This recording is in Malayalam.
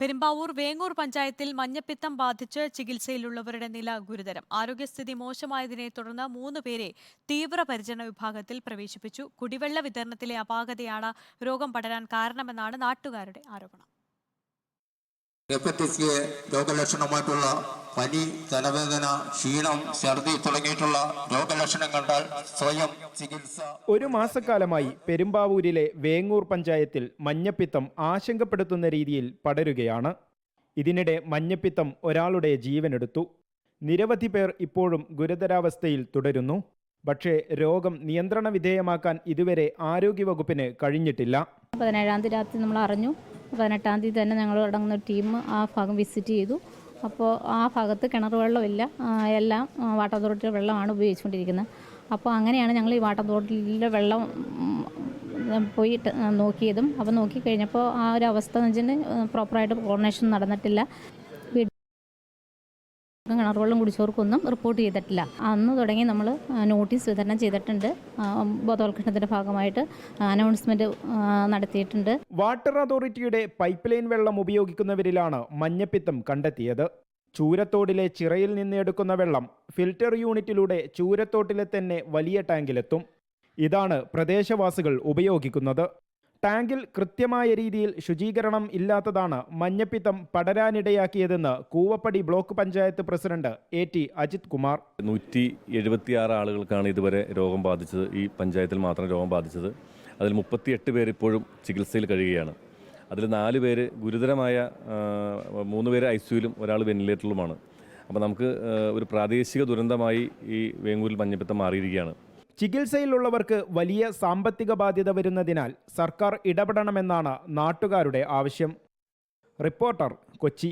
പെരുമ്പാവൂർ വേങ്ങൂർ പഞ്ചായത്തിൽ മഞ്ഞപ്പിത്തം ബാധിച്ച് ചികിത്സയിലുള്ളവരുടെ നില ഗുരുതരം. ആരോഗ്യസ്ഥിതി മോശമായതിനെ തുടർന്ന് മൂന്ന് പേരെ തീവ്രപരിചരണ വിഭാഗത്തിൽ പ്രവേശിപ്പിച്ചു. കുടിവെള്ള വിതരണത്തിലെ അപാകതയാണ് രോഗം പടരാൻ കാരണമെന്നാണ് നാട്ടുകാരുടെ ആരോപണം. പനി തലവേദന ക്ഷീണം ഛർദി തുടങ്ങിയിട്ടുള്ള രോഗലക്ഷണം കണ്ടാൽ സ്വയം ചികിത്സ. ഒരു മാസക്കാലമായി പെരുമ്പാവൂരിലെ വേങ്ങൂർ പഞ്ചായത്തിൽ മഞ്ഞപ്പിത്തം ആശങ്കപ്പെടുത്തുന്ന രീതിയിൽ പടരുകയാണ്. ഇതിനിടെ മഞ്ഞപ്പിത്തം ഒരാളുടെ ജീവനെടുത്തു. നിരവധി പേർ ഇപ്പോഴും ഗുരുതരാവസ്ഥയിൽ തുടരുന്നു. പക്ഷേ രോഗം നിയന്ത്രണ വിധേയമാക്കാൻ ഇതുവരെ ആരോഗ്യവകുപ്പിന് കഴിഞ്ഞിട്ടില്ല. പതിനേഴാം തീയതി രാത്രി നമ്മൾ അറിഞ്ഞു. പതിനെട്ടാം തീയതി തന്നെ ഞങ്ങൾ അടങ്ങുന്ന ടീം ആ ഭാഗം വിസിറ്റ് ചെയ്തു. അപ്പോൾ ആ ഭാഗത്ത് കിണർ വെള്ളമില്ല എല്ലാം വാട്ടർ അതോറിറ്റിയുടെ വെള്ളമാണ് ഉപയോഗിച്ചുകൊണ്ടിരിക്കുന്നത്. അപ്പോൾ അങ്ങനെയാണ് ഞങ്ങൾ ഈ വാട്ടർ അതോറിറ്റിയിലെ വെള്ളം പോയി നോക്കിയതും. അപ്പോൾ നോക്കിക്കഴിഞ്ഞപ്പോൾ ആ ഒരു അവസ്ഥ എന്ന് വെച്ചാൽ പ്രോപ്പറായിട്ട് കോർഡിനേഷൻ നടന്നിട്ടില്ല. കിണർ വെള്ളം കുടിച്ചവർക്കൊന്നും റിപ്പോർട്ട് ചെയ്തിട്ടില്ല. അന്ന് തുടങ്ങി നമ്മൾ നോട്ടീസ് വിതരണം ചെയ്തിട്ടുണ്ട്. ബോധവൽക്കരണത്തിന്റെ ഭാഗമായിട്ട് അനൗൺസ്മെന്റ് നടത്തിയിട്ടുണ്ട്. വാട്ടർ അതോറിറ്റിയുടെ പൈപ്പ് ലൈൻ വെള്ളം ഉപയോഗിക്കുന്നവരിലാണ് മഞ്ഞപ്പിത്തം കണ്ടെത്തിയത്. ചൂരത്തോടിലെ ചിറയിൽ നിന്ന് എടുക്കുന്ന വെള്ളം ഫിൽറ്റർ യൂണിറ്റിലൂടെ ചൂരത്തോട്ടിലെ തന്നെ വലിയ ടാങ്കിലെത്തും. ഇതാണ് പ്രദേശവാസികൾ ഉപയോഗിക്കുന്നത്. ടാങ്കിൽ കൃത്യമായ രീതിയിൽ ശുചീകരണം ഇല്ലാത്തതാണ് മഞ്ഞപ്പിത്തം പടരാനിടയാക്കിയതെന്ന് Koovappady block panchayat president A T Ajith Kumar. നൂറ്റി എഴുപത്തിയാറ് ആളുകൾക്കാണ് ഇതുവരെ രോഗം ബാധിച്ചത്. ഈ പഞ്ചായത്തിൽ മാത്രം രോഗം ബാധിച്ചത്. അതിൽ മുപ്പത്തിയെട്ട് പേർ ഇപ്പോഴും ചികിത്സയിൽ കഴിയുകയാണ്. അതിൽ നാല് പേര് ഗുരുതരമായ മൂന്ന് പേര് ഐ സിയുലും ഒരാൾ വെന്റിലേറ്ററിലുമാണ്. അപ്പോൾ നമുക്ക് ഒരു പ്രാദേശിക ദുരന്തമായി ഈ വേങ്ങൂരിൽ മഞ്ഞപ്പിത്തം മാറിയിരിക്കുകയാണ്. ചികിത്സയിലുള്ളവർക്ക് വലിയ സാമ്പത്തിക ബാധ്യത വരുന്നതിനാൽ സർക്കാർ ഇടപെടണമെന്നാണ് നാട്ടുകാരുടെ ആവശ്യം. റിപ്പോർട്ടർ കൊച്ചി.